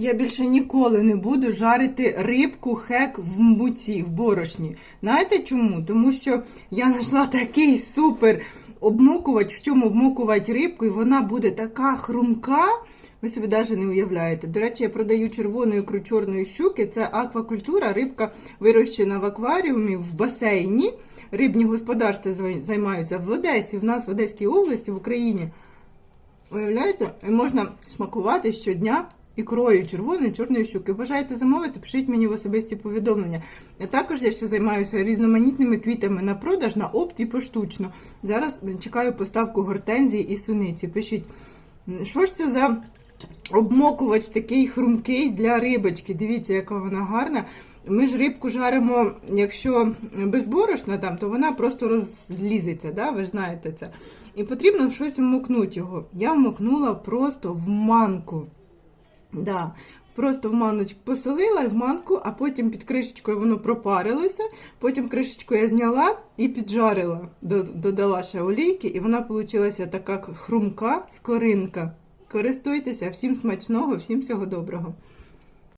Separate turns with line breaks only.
Я більше ніколи не буду жарити рибку хек в муці, в борошні. Знаєте чому? Тому що я знайшла такий супер обмокувач, в чому обмокувати рибку, і вона буде така хрумка. Ви собі навіть не уявляєте. До речі, я продаю червону ікру чорної щуки. Це аквакультура, рибка вирощена в акваріумі в басейні. Рибні господарства займаються в Одесі, в нас в Одеській області, в Україні. Уявляєте? І можна смакувати щодня ікрою червоної чорної щуки. Бажаєте замовити, пишіть мені в особисті повідомлення. А також я ще займаюся різноманітними квітами на продаж, на опт і поштучно. Зараз чекаю поставку гортензії і суниці. Пишіть, що ж це за обмокувач такий хрумкий для рибочки. Дивіться, яка вона гарна. Ми ж рибку жаримо, якщо без борошна, там, то вона просто розлізеться, да? ви ж знаєте це. І потрібно щось вмокнути його. Я вмокнула просто в манку. Да. Просто в маночку посолила в манку, а потім під кришечкою воно пропарилося. Потім кришечку я зняла і піджарила. Додала ще олійки, і вона вийшла така хрумка скоринка. Користуйтеся, всім смачного, всім всього доброго.